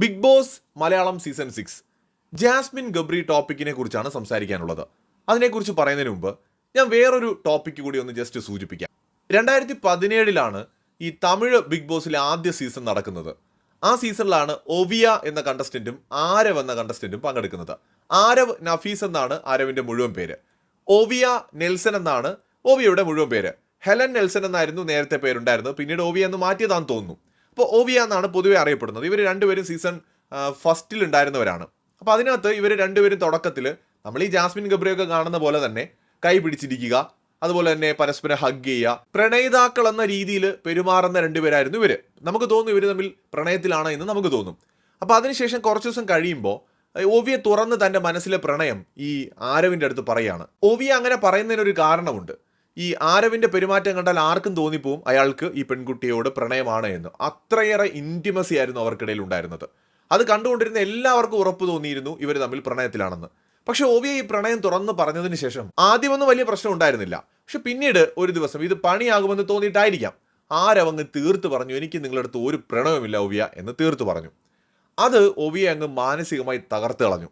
Bigg Boss Malayalam season six. Jasmin Gabri ടോപ്പിക്കിനെ കുറിച്ചാണ് സംസാരിക്കാനുള്ളത്. അതിനെക്കുറിച്ച് പറയുന്നതിന് മുമ്പ് ഞാൻ വേറൊരു ടോപ്പിക്ക് കൂടി ഒന്ന് ജസ്റ്റ് സൂചിപ്പിക്കാം. രണ്ടായിരത്തി പതിനേഴിലാണ് ഈ തമിഴ് ബിഗ് ബോസിലെ ആദ്യ സീസൺ നടക്കുന്നത്. ആ സീസണിലാണ് ഒവിയ എന്ന കണ്ടസ്റ്റന്റും ആരവ് എന്ന കണ്ടസ്റ്റന്റും പങ്കെടുക്കുന്നത്. ആരവ് നഫീസ് എന്നാണ് ആരവിന്റെ മുഴുവൻ പേര്. ഒവിയ നെൽസൺ എന്നാണ് ഒവിയയുടെ മുഴുവൻ പേര്. ഹെലൻ നെൽസൺ എന്നായിരുന്നു നേരത്തെ പേരുണ്ടായിരുന്നത്. പിന്നീട് ഒവിയ എന്ന് മാറ്റിയതാണെന്ന് തോന്നുന്നു. അപ്പോൾ ഓവിയ എന്നാണ് പൊതുവെ അറിയപ്പെടുന്നത്. ഇവർ രണ്ടുപേരും സീസൺ ഫസ്റ്റിൽ ഉണ്ടായിരുന്നവരാണ് അപ്പോൾ അതിനകത്ത് ഇവർ രണ്ടുപേരും തുടക്കത്തിൽ നമ്മൾ ഈ ജാസ്മിൻ ഗബ്രിയൊക്കെ കാണുന്ന പോലെ തന്നെ കൈ പിടിച്ചിരിക്കുക അതുപോലെ തന്നെ പരസ്പരം ഹഗ് ചെയ്യുക. പ്രണയിതാക്കൾ എന്ന രീതിയിൽ പെരുമാറുന്ന രണ്ടുപേരായിരുന്നു ഇവർ നമുക്ക് തോന്നും ഇവർ തമ്മിൽ പ്രണയത്തിലാണ് എന്ന് നമുക്ക് തോന്നും. അപ്പോൾ അതിനുശേഷം കുറച്ച് ദിവസം കഴിയുമ്പോൾ ഓവിയ തുറന്ന് തന്റെ മനസ്സിലെ പ്രണയം ഈ ആരവിന്റെ അടുത്ത് പറയാണ് ഓവിയ അങ്ങനെ പറയുന്നതിനൊരു കാരണമുണ്ട്. ഈ ആരവിന്റെ പെരുമാറ്റം കണ്ടാൽ ആർക്കും തോന്നിപ്പോവും അയാൾക്ക് ഈ പെൺകുട്ടിയോട് പ്രണയമാണ് എന്ന്. അത്രയേറെ ഇന്റിമസി ആയിരുന്നു അവർക്കിടയിൽ ഉണ്ടായിരുന്നത്. അത് കണ്ടുകൊണ്ടിരുന്ന എല്ലാവർക്കും ഉറപ്പ് തോന്നിയിരുന്നു ഇവർ തമ്മിൽ പ്രണയത്തിലാണെന്ന്. പക്ഷെ ഓവിയ ഈ പ്രണയം തുറന്ന് പറഞ്ഞതിന് ശേഷം ആദ്യമൊന്നും വലിയ പ്രശ്നം ഉണ്ടായിരുന്നില്ല. പക്ഷെ പിന്നീട് ഒരു ദിവസം ഇത് പണിയാകുമെന്ന് തോന്നിയിട്ടായിരിക്കാം. ആരവങ്ങ് തീർത്ത് പറഞ്ഞു എനിക്ക് നിങ്ങളുടെ അടുത്ത് ഒരു പ്രണയമില്ല ഓവിയ എന്ന് തീർത്ത് പറഞ്ഞു. അത് ഒവിയെ അങ്ങ് മാനസികമായി തകർത്ത് കളഞ്ഞു.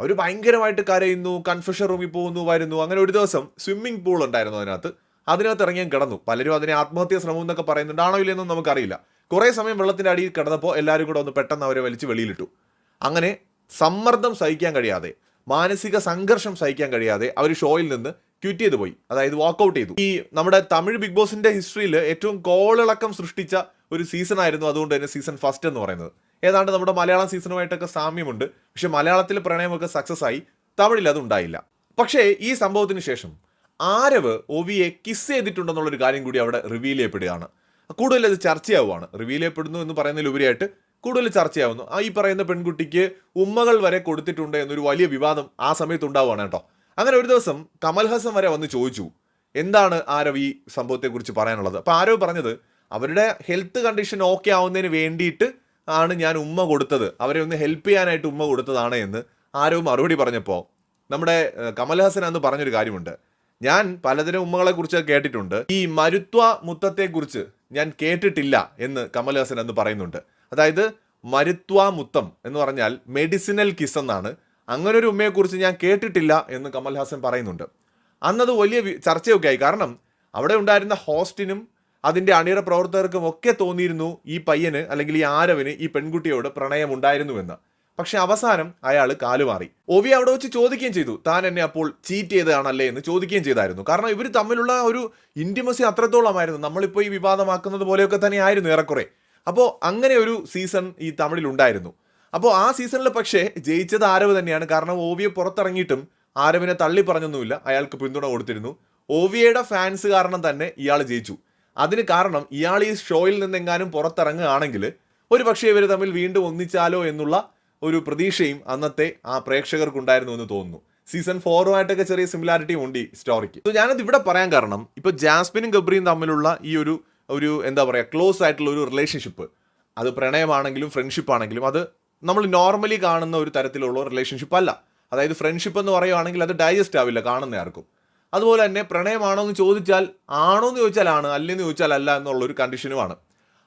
അവർ ഭയങ്കരമായിട്ട് കരയുന്നു കൺഫ്യൂഷൻ റൂമിൽ പോകുന്നു വരുന്നു. അങ്ങനെ ഒരു ദിവസം സ്വിമ്മിംഗ് പൂൾ ഉണ്ടായിരുന്നു അതിനകത്ത്. അതിനകത്ത് ഇറങ്ങിയും കിടന്നു. പലരും അതിനെ ആത്മഹത്യാ ശ്രമം എന്നൊക്കെ പറയുന്നുണ്ട്. ആണോ ഇല്ലെന്നും നമുക്കറിയില്ല. കുറേ സമയം വെള്ളത്തിന്റെ അടിയിൽ കിടന്നപ്പോൾ എല്ലാവരും കൂടെ ഒന്ന് പെട്ടെന്ന് അവരെ വലിച്ച് വെളിയിലിട്ടു. അങ്ങനെ സമ്മർദ്ദം സഹിക്കാൻ കഴിയാതെ മാനസിക സംഘർഷം സഹിക്കാൻ കഴിയാതെ അവർ ഷോയിൽ നിന്ന് ക്വിറ്റ് ചെയ്ത് പോയി. അതായത് വാക്കൗട്ട് ചെയ്തു. ഈ നമ്മുടെ തമിഴ് ബിഗ് ബോസിന്റെ ഹിസ്റ്ററിയിൽ ഏറ്റവും കോളിളക്കം സൃഷ്ടിച്ച ഒരു സീസൺ ആയിരുന്നു അതുകൊണ്ട് തന്നെ സീസൺ ഫസ്റ്റ് എന്ന് പറയുന്നത്. ഏതാണ്ട് നമ്മുടെ മലയാളം സീസണുമായിട്ടൊക്കെ സാമ്യമുണ്ട്. പക്ഷെ മലയാളത്തിൽ പ്രണയമൊക്കെ സക്സസ് ആയി. തമിഴിൽ അത് ഉണ്ടായില്ല. പക്ഷേ ഈ സംഭവത്തിന് ശേഷം ആരവ് ഒവിയെ കിസ് ചെയ്തിട്ടുണ്ടെന്നുള്ളൊരു കാര്യം കൂടി അവിടെ റിവീൽ ചെയ്യപ്പെടുകയാണ്. കൂടുതൽ അത് ചർച്ചയാവുകയാണ് റിവീൽ ചെയ്യപ്പെടുന്നു എന്ന് പറയുന്നതിലുപരിയായിട്ട് കൂടുതൽ ചർച്ചയാവുന്നു. ആ ഈ പറയുന്ന പെൺകുട്ടിക്ക് ഉമ്മകൾ വരെ കൊടുത്തിട്ടുണ്ട് എന്നൊരു വലിയ വിവാദം ആ സമയത്ത് ഉണ്ടാവുകയാണ് കേട്ടോ. അങ്ങനെ ഒരു ദിവസം കമൽഹാസൻ വരെ വന്ന് ചോദിച്ചു എന്താണ് ആരവ് ഈ സംഭവത്തെക്കുറിച്ച് പറയാനുള്ളത്? അപ്പോൾ ആരവ് പറഞ്ഞത് അവരുടെ ഹെൽത്ത് കണ്ടീഷൻ ഓക്കെ ആവുന്നതിന് വേണ്ടിയിട്ട് ആണ് ഞാൻ ഉമ്മ കൊടുത്തത്. അവരെ ഒന്ന് ഹെൽപ്പ് ചെയ്യാനായിട്ട് ഉമ്മ കൊടുത്തതാണ് എന്ന് ആരോ മറുപടി പറഞ്ഞപ്പോൾ നമ്മുടെ കമൽഹാസൻ അന്ന് പറഞ്ഞൊരു കാര്യമുണ്ട്. ഞാൻ പലതരം ഉമ്മകളെ കുറിച്ച് കേട്ടിട്ടുണ്ട്. ഈ മരുത്വ മുത്തത്തെക്കുറിച്ച് ഞാൻ കേട്ടിട്ടില്ല എന്ന് കമൽഹാസൻ അന്ന് പറയുന്നുണ്ട്. അതായത് മരുത്വ മുത്തം എന്ന് പറഞ്ഞാൽ മെഡിസിനൽ കിസ് എന്നാണ്. അങ്ങനെ ഒരു ഉമ്മയെക്കുറിച്ച് ഞാൻ കേട്ടിട്ടില്ല എന്ന് കമൽഹാസൻ പറയുന്നുണ്ട്. അന്നത് വലിയ ചർച്ചയൊക്കെ ആയി. കാരണം അവിടെ ഉണ്ടായിരുന്ന ഹോസ്റ്റിനും അതിന്റെ അണിയറ പ്രവർത്തകർക്കും ഒക്കെ തോന്നിയിരുന്നു ഈ പയ്യന് അല്ലെങ്കിൽ ഈ ആരവിന് ഈ പെൺകുട്ടിയോട് പ്രണയം ഉണ്ടായിരുന്നുവെന്ന് പക്ഷെ അവസാനം അയാൾ കാലുമാറി ഒവി അവിടെ വെച്ച് ചോദിക്കുകയും ചെയ്തു. താൻ എന്നെ അപ്പോൾ ചീറ്റ് ചെയ്തതാണല്ലേ എന്ന് ചോദിക്കുകയും ചെയ്തായിരുന്നു. കാരണം ഇവർ തമ്മിലുള്ള ഒരു ഇന്റിമസി അത്രത്തോളമായിരുന്നു. നമ്മളിപ്പോൾ ഈ വിവാദമാക്കുന്നത് പോലെയൊക്കെ തന്നെ ആയിരുന്നു ഏറെക്കുറെ. അപ്പോൾ അങ്ങനെ ഒരു സീസൺ ഈ തമിഴിൽ ഉണ്ടായിരുന്നു. അപ്പോൾ ആ സീസണിൽ പക്ഷേ ജയിച്ചത് ആരവ് തന്നെയാണ്. കാരണം ഓവിയെ പുറത്തിറങ്ങിയിട്ടും ആരവിനെ തള്ളി പറഞ്ഞൊന്നുമില്ല. അയാൾക്ക് പിന്തുണ കൊടുത്തിരുന്നു. ഓവിയയുടെ ഫാൻസ് കാരണം തന്നെ ഇയാൾ ജയിച്ചു. അതിന് കാരണം ഇയാൾ ഈ ഷോയിൽ നിന്നെങ്ങാനും പുറത്തിറങ്ങുകയാണെങ്കിൽ ഒരു പക്ഷേ ഇവർ തമ്മിൽ വീണ്ടും ഒന്നിച്ചാലോ എന്നുള്ള ഒരു പ്രതീക്ഷയും അന്നത്തെ ആ പ്രേക്ഷകർക്കുണ്ടായിരുന്നു എന്ന് തോന്നുന്നു. സീസൺ ഫോറുമായിട്ടൊക്കെ ചെറിയ സിമിലാരിറ്റിയും ഉണ്ട് ഈ സ്റ്റോറിക്ക് So ഞാനത് ഇവിടെ പറയാൻ കാരണം ഇപ്പോൾ ജാസ്മിനും ഗബ്രിയും തമ്മിലുള്ള ഈ ഒരു ഒരു എന്താ പറയുക ക്ലോസ് ആയിട്ടുള്ള ഒരു റിലേഷൻഷിപ്പ് അത് പ്രണയമാണെങ്കിലും ഫ്രണ്ട്ഷിപ്പ് ആണെങ്കിലും അത് നമ്മൾ നോർമലി കാണുന്ന ഒരു തരത്തിലുള്ള റിലേഷൻഷിപ്പ് അല്ല. അതായത് ഫ്രണ്ട്ഷിപ്പ് എന്ന് പറയുവാണെങ്കിൽ അത് ഡൈജസ്റ്റ് ആവില്ല കാണുന്ന ആർക്കും. അതുപോലെ തന്നെ പ്രണയമാണോ എന്ന് ചോദിച്ചാൽ ആണോ എന്ന് ചോദിച്ചാൽ ആണ് അല്ലെന്ന് ചോദിച്ചാൽ അല്ല എന്നുള്ളൊരു കണ്ടീഷനുമാണ്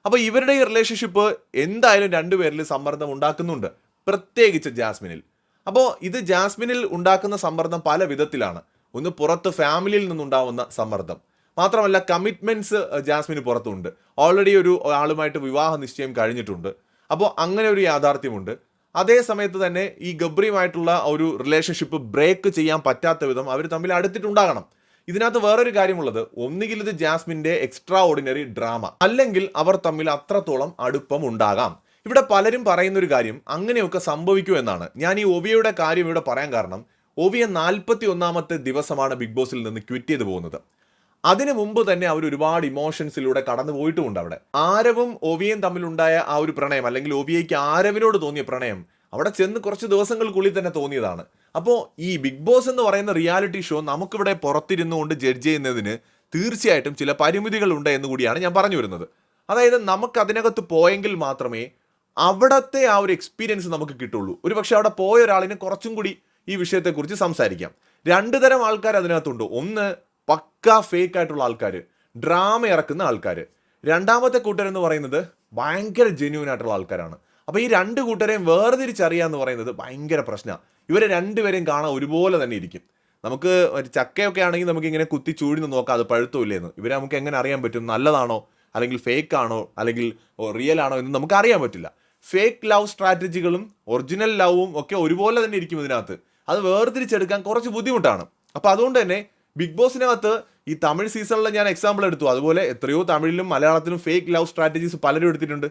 അപ്പോൾ ഇവരുടെ ഈ റിലേഷൻഷിപ്പ് എന്തായാലും രണ്ടുപേരിൽ സമ്മർദ്ദം ഉണ്ടാക്കുന്നുണ്ട് പ്രത്യേകിച്ച് ജാസ്മിനിൽ. അപ്പോൾ ഇത് ജാസ്മിനിൽ ഉണ്ടാക്കുന്ന സമ്മർദ്ദം പല വിധത്തിലാണ്. ഒന്ന് പുറത്ത് ഫാമിലിയിൽ നിന്നുണ്ടാവുന്ന സമ്മർദ്ദം. മാത്രമല്ല കമ്മിറ്റ്മെന്റ്സ് ജാസ്മിന് പുറത്തുണ്ട്. ഓൾറെഡി ഒരു ആളുമായിട്ട് വിവാഹ നിശ്ചയം കഴിഞ്ഞിട്ടുണ്ട്. അപ്പോൾ അങ്ങനെ ഒരു യാഥാർത്ഥ്യമുണ്ട്. അതേ സമയത്ത് തന്നെ ഈ ഗബ്രിയുമായിട്ടുള്ള ഒരു റിലേഷൻഷിപ്പ് ബ്രേക്ക് ചെയ്യാൻ പറ്റാത്ത വിധം അവർ തമ്മിൽ അടുത്തിട്ടുണ്ടാകണം. ഇതിനകത്ത് വേറൊരു കാര്യമുള്ളത്. ഒന്നുകിൽ ഇത് ജാസ്മിന്റെ എക്സ്ട്രാ ഓർഡിനറി ഡ്രാമ അല്ലെങ്കിൽ അവർ തമ്മിൽ അത്രത്തോളം അടുപ്പം ഉണ്ടാകാം. ഇവിടെ പലരും പറയുന്ന ഒരു കാര്യം അങ്ങനെയൊക്കെ സംഭവിക്കൂ എന്നാണ്. ഞാൻ ഈ ഒവിയയുടെ കാര്യം ഇവിടെ പറയാൻ കാരണം ഒവിയ നാൽപ്പത്തി ഒന്നാമത്തെ ദിവസമാണ് ബിഗ് ബോസിൽ നിന്ന് ക്വിറ്റ് ചെയ്തു പോകുന്നത്. അതിനു മുമ്പ് തന്നെ അവർ ഒരുപാട് ഇമോഷൻസിലൂടെ കടന്നു പോയിട്ടുമുണ്ട് അവിടെ. ആരവും ഒവിയും തമ്മിലുണ്ടായ ആ ഒരു പ്രണയം അല്ലെങ്കിൽ ഒവിയയ്ക്ക് ആരവിനോട് തോന്നിയ പ്രണയം അവിടെ ചെന്ന് കുറച്ച് ദിവസങ്ങൾക്കുള്ളിൽ തന്നെ തോന്നിയതാണ്. അപ്പോൾ ഈ ബിഗ് ബോസ് എന്ന് പറയുന്ന റിയാലിറ്റി ഷോ നമുക്കിവിടെ പുറത്തിരുന്നുകൊണ്ട് ജഡ്ജ് ചെയ്യുന്നതിന് തീർച്ചയായിട്ടും ചില പരിമിതികൾ ഉണ്ട് എന്ന് കൂടിയാണ് ഞാൻ പറഞ്ഞു വരുന്നത്. അതായത് നമുക്ക് അതിനകത്ത് പോയെങ്കിൽ മാത്രമേ അവിടത്തെ ആ ഒരു എക്സ്പീരിയൻസ് നമുക്ക് കിട്ടുള്ളൂ. ഒരു പക്ഷേ അവിടെ പോയ ഒരാളിന് കുറച്ചും കൂടി ഈ വിഷയത്തെക്കുറിച്ച് സംസാരിക്കാം. രണ്ട് തരം ആൾക്കാർ അതിനകത്തുണ്ട് ഒന്ന് പക്ക ഫേക്ക് ആയിട്ടുള്ള ആൾക്കാർ ഡ്രാമ ഇറക്കുന്ന ആൾക്കാർ രണ്ടാമത്തെ കൂട്ടർ എന്ന് പറയുന്നത് ഭയങ്കര ജെന്യൂൻ ആയിട്ടുള്ള ആൾക്കാരാണ്. അപ്പോൾ ഈ രണ്ട് കൂട്ടരെയും വേർതിരിച്ചറിയുക എന്ന് പറയുന്നത് ഭയങ്കര പ്രശ്നമാണ് ഇവരെ രണ്ടുപേരെയും കാണാൻ ഒരുപോലെ തന്നെ ഇരിക്കും. നമുക്ക് ഒരു ചക്കയൊക്കെ ആണെങ്കിൽ നമുക്ക് ഇങ്ങനെ കുത്തി ചൂഴിന്ന് നോക്കാം അത് പഴുത്തോ ഇല്ലേന്ന്. ഇവരെ നമുക്ക് എങ്ങനെ അറിയാൻ പറ്റും? നല്ലതാണോ? അല്ലെങ്കിൽ ഫേക്ക് ആണോ? അല്ലെങ്കിൽ റിയൽ ആണോ എന്ന് നമുക്ക് അറിയാൻ പറ്റില്ല. ഫേക്ക് ലവ് സ്ട്രാറ്റജികളും ഒറിജിനൽ ലവും ഒക്കെ ഒരുപോലെ തന്നെ ഇരിക്കും ഇതിനകത്ത്. അത് വേർതിരിച്ചെടുക്കാൻ കുറച്ച് ബുദ്ധിമുട്ടാണ്. അപ്പോൾ അതുകൊണ്ട് തന്നെ ബിഗ് ബോസിനകത്ത് ഈ തമിഴ് സീസണിൽ ഞാൻ എക്സാമ്പിൾ എടുത്തു. അതുപോലെ എത്രയോ തമിഴിലും മലയാളത്തിലും ഫേക്ക് ലവ് സ്ട്രാറ്റജീസ് പലരും എടുത്തിട്ടുണ്ട്.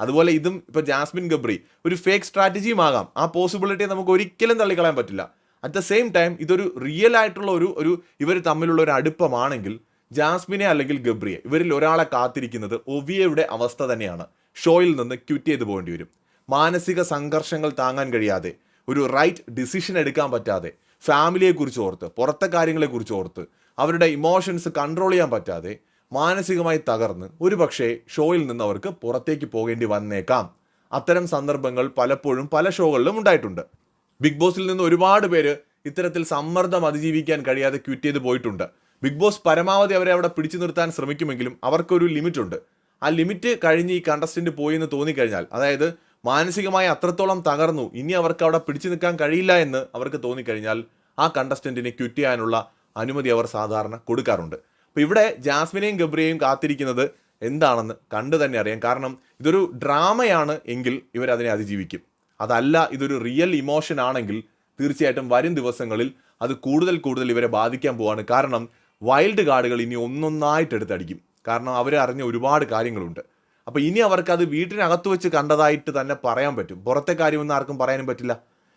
അതുപോലെ ഇതും ഇപ്പോൾ ജാസ്മിൻ ഗബ്രി ഒരു ഫേക്ക് സ്ട്രാറ്റജിയും ആകാം. ആ പോസിബിലിറ്റി നമുക്ക് ഒരിക്കലും തള്ളിക്കളയാൻ പറ്റില്ല. അറ്റ് ദ സെയിം ടൈം ഇതൊരു റിയൽ ആയിട്ടുള്ള ഒരു ഒരു ഇവർ തമ്മിലുള്ള ഒരു അടുപ്പമാണെങ്കിൽ ജാസ്മിനെ അല്ലെങ്കിൽ ഗബ്രിയെ ഇവരിൽ ഒരാളെ കാത്തിരിക്കുന്നത് ഒവിയയുടെ അവസ്ഥ തന്നെയാണ്. ഷോയിൽ നിന്ന് ക്വിറ്റ് ചെയ്ത് പോകേണ്ടി വരും. മാനസിക സംഘർഷങ്ങൾ താങ്ങാൻ കഴിയാതെ ഒരു റൈറ്റ് ഡിസിഷൻ എടുക്കാൻ പറ്റാതെ ഫാമിലിയെക്കുറിച്ച് ഓർത്ത് പുറത്തെ കാര്യങ്ങളെക്കുറിച്ച് ഓർത്ത് അവരുടെ ഇമോഷൻസ് കൺട്രോൾ ചെയ്യാൻ പറ്റാതെ മാനസികമായി തകർന്ന് ഒരുപക്ഷെ ഷോയിൽ നിന്ന് അവർക്ക് പുറത്തേക്ക് പോകേണ്ടി വന്നേക്കാം. അത്തരം സന്ദർഭങ്ങൾ പലപ്പോഴും പല ഷോകളിലും ഉണ്ടായിട്ടുണ്ട്. ബിഗ് ബോസിൽ നിന്ന് ഒരുപാട് പേര് ഇത്തരത്തിൽ സമ്മർദ്ദം അതിജീവിക്കാൻ കഴിയാതെ ക്വിറ്റ് ചെയ്ത് പോയിട്ടുണ്ട്. ബിഗ് ബോസ് പരമാവധി അവരെ അവിടെ പിടിച്ചു നിർത്താൻ ശ്രമിക്കുമെങ്കിലും അവർക്കൊരു ലിമിറ്റ് ഉണ്ട്. ആ ലിമിറ്റ് കഴിഞ്ഞ് ഈ കണ്ടസ്റ്റന്റ് പോയി എന്ന് തോന്നിക്കഴിഞ്ഞാൽ അതായത് മാനസികമായി അത്രത്തോളം തകർന്നു. ഇനി അവർക്ക് അവിടെ പിടിച്ചു നിൽക്കാൻ കഴിയില്ല എന്ന് അവർക്ക് തോന്നിക്കഴിഞ്ഞാൽ ആ കണ്ടസ്റ്റന്റിനെ ക്വിറ്റ് ചെയ്യാനുള്ള അനുമതി അവർ സാധാരണ കൊടുക്കാറുണ്ട്. അപ്പോൾ ഇവിടെ ജാസ്മിനെയും ഗബ്രിയെയും കാത്തിരിക്കുന്നത് എന്താണെന്ന് കണ്ടു തന്നെ അറിയാം. കാരണം ഇതൊരു ഡ്രാമയാണ് എങ്കിൽ ഇവരതിനെ അതിജീവിക്കും. അതല്ല ഇതൊരു റിയൽ ഇമോഷൻ ആണെങ്കിൽ തീർച്ചയായിട്ടും വരും ദിവസങ്ങളിൽ അത് കൂടുതൽ കൂടുതൽ ഇവരെ ബാധിക്കാൻ പോവാണ്. കാരണം വൈൽഡ് കാർഡുകൾ ഇനി ഒന്നൊന്നായിട്ട് എടുത്തടിക്കും. കാരണം അവർ അറിഞ്ഞ ഒരുപാട് കാര്യങ്ങളുണ്ട്. അപ്പോൾ ഇനി അവർക്ക് അത് വീട്ടിനകത്ത് വെച്ച് കണ്ടതായിട്ട് തന്നെ പറയാൻ പറ്റും. പുറത്തെ കാര്യമൊന്നും ആർക്കും പറയാനും പറ്റില്ല.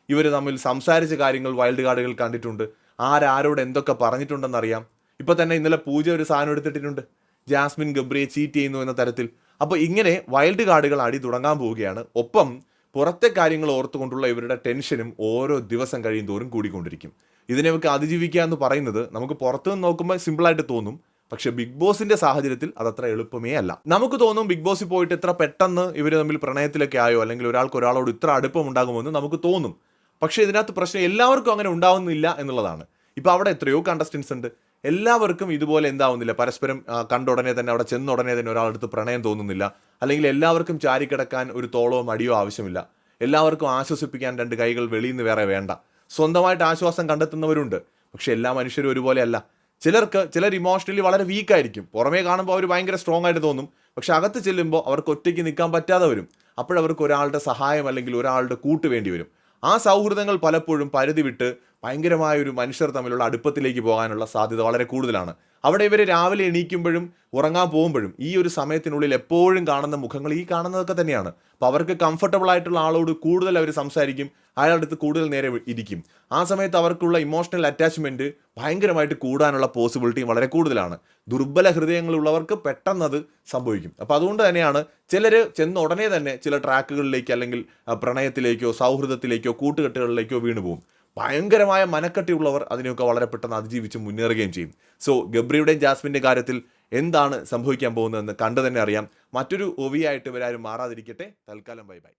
ഇവർ തമ്മിൽ സംസാരിച്ച കാര്യങ്ങൾ വൈൽഡ് കാർഡുകൾ കണ്ടിട്ടുണ്ട്. ആരാരോട് എന്തൊക്കെ പറഞ്ഞിട്ടുണ്ടെന്നറിയാം. ഇപ്പൊ തന്നെ ഇന്നലെ പൂജ ഒരു സാധനം എടുത്തിട്ടിട്ടുണ്ട്. ജാസ്മിൻ ഗബ്രിയെ ചീറ്റ് ചെയ്യുന്നു എന്ന തരത്തിൽ. അപ്പോൾ ഇങ്ങനെ വൈൽഡ് കാർഡുകൾ അടി തുടങ്ങാൻ പോവുകയാണ്. ഒപ്പം പുറത്തെ കാര്യങ്ങൾ ഓർത്തുകൊണ്ടുള്ള ഇവരുടെ ടെൻഷനും ഓരോ ദിവസം കഴിയും തോറും കൂടിക്കൊണ്ടിരിക്കും. ഇതിനെയൊക്കെ അതിജീവിക്കുക എന്ന് പറയുന്നത് നമുക്ക് പുറത്തുനിന്ന് നോക്കുമ്പോൾ സിമ്പിളായിട്ട് തോന്നും. പക്ഷെ ബിഗ് ബോസിന്റെ സാഹചര്യത്തിൽ അതത്ര എളുപ്പമേ അല്ല. നമുക്ക് തോന്നും ബിഗ് ബോസിൽ പോയിട്ട് ഇത്ര പെട്ടെന്ന് ഇവർ തമ്മിൽ പ്രണയത്തിലൊക്കെ ആയോ അല്ലെങ്കിൽ ഒരാൾക്ക് ഒരാളോട് ഇത്ര അടുപ്പം ഉണ്ടാകുമെന്ന് നമുക്ക് തോന്നും. പക്ഷേ ഇതിനകത്ത് പ്രശ്നം എല്ലാവർക്കും അങ്ങനെ ഉണ്ടാവുന്നില്ല എന്നുള്ളതാണ്. ഇപ്പോൾ അവിടെ എത്രയോ കണ്ടസ്റ്റൻസ് ഉണ്ട്. എല്ലാവർക്കും ഇതുപോലെ എന്താവുന്നില്ല. പരസ്പരം കണ്ട ഉടനെ തന്നെ അവിടെ ചെന്ന ഉടനെ തന്നെ ഒരാളടുത്ത് പ്രണയം തോന്നുന്നില്ല. അല്ലെങ്കിൽ എല്ലാവർക്കും ചാരിക്കിടക്കാൻ ഒരു തോളോ മടിയോ ആവശ്യമില്ല. എല്ലാവർക്കും ആശ്വസിപ്പിക്കാൻ രണ്ട് കൈകൾ വെളിയിൽ നിന്ന് വേറെ വേണ്ട. സ്വന്തമായിട്ട് ആശ്വാസം കണ്ടെത്തുന്നവരുണ്ട്. പക്ഷെ എല്ലാ മനുഷ്യരും ഒരുപോലെയല്ല. ചിലർക്ക് ചിലർ ഇമോഷണലി വളരെ വീക്കായിരിക്കും പുറമേ കാണുമ്പോൾ അവർ ഭയങ്കര സ്ട്രോങ് ആയിട്ട് തോന്നും. പക്ഷെ അകത്ത് ചെല്ലുമ്പോൾ അവർക്ക് ഒറ്റയ്ക്ക് നിൽക്കാൻ പറ്റാതെ വരും. അപ്പോഴവർക്ക് ഒരാളുടെ സഹായം അല്ലെങ്കിൽ ഒരാളുടെ കൂട്ട് വേണ്ടി വരും. ആ സൗഹൃദങ്ങൾ പലപ്പോഴും പരിധി വിട്ട് ഭയങ്കരമായ ഒരു മനുഷ്യർ തമ്മിലുള്ള അടുപ്പത്തിലേക്ക് പോകാനുള്ള സാധ്യത വളരെ കൂടുതലാണ്. അവിടെ ഇവർ രാവിലെ എണീക്കുമ്പോഴും ഉറങ്ങാൻ പോകുമ്പോഴും ഈ ഒരു സമയത്തിനുള്ളിൽ എപ്പോഴും കാണുന്ന മുഖങ്ങൾ ഈ കാണുന്നതൊക്കെ തന്നെയാണ്. അപ്പോൾ അവർക്ക് കംഫർട്ടബിൾ ആയിട്ടുള്ള ആളോട് കൂടുതൽ അവർ സംസാരിക്കും അയാളുടെ അടുത്ത് കൂടുതൽ നേരെ ഇരിക്കും. ആ സമയത്ത് അവർക്കുള്ള ഇമോഷണൽ അറ്റാച്ച്മെന്റ് ഭയങ്കരമായിട്ട് കൂടാനുള്ള പോസിബിലിറ്റിയും വളരെ കൂടുതലാണ്. ദുർബല ഹൃദയങ്ങളുള്ളവർക്ക് പെട്ടെന്നത് സംഭവിക്കും. അപ്പോൾ അതുകൊണ്ട് തന്നെയാണ് ചിലർ ചെന്ന് ഉടനെ തന്നെ ചില ട്രാക്കുകളിലേക്ക് അല്ലെങ്കിൽ പ്രണയത്തിലേക്കോ സൗഹൃദത്തിലേക്കോ കൂട്ടുകെട്ടുകളിലേക്കോ വീണു പോകും ഭയങ്കരമായ മനക്കട്ടിയുള്ളവർ അതിനെയൊക്കെ വളരെ പെട്ടെന്ന് അതിജീവിച്ച് മുന്നേറുകയും ചെയ്യും. സോ ഗബ്രിയുടെയും ജാസ്മിന്റെ കാര്യത്തിൽ എന്താണ് സംഭവിക്കാൻ പോകുന്നതെന്ന് കണ്ടു തന്നെ അറിയാം. മറ്റൊരു ഒവിയായിട്ട് ഇവരാരും മാറാതിരിക്കട്ടെ. തൽക്കാലം ബൈ ബൈ.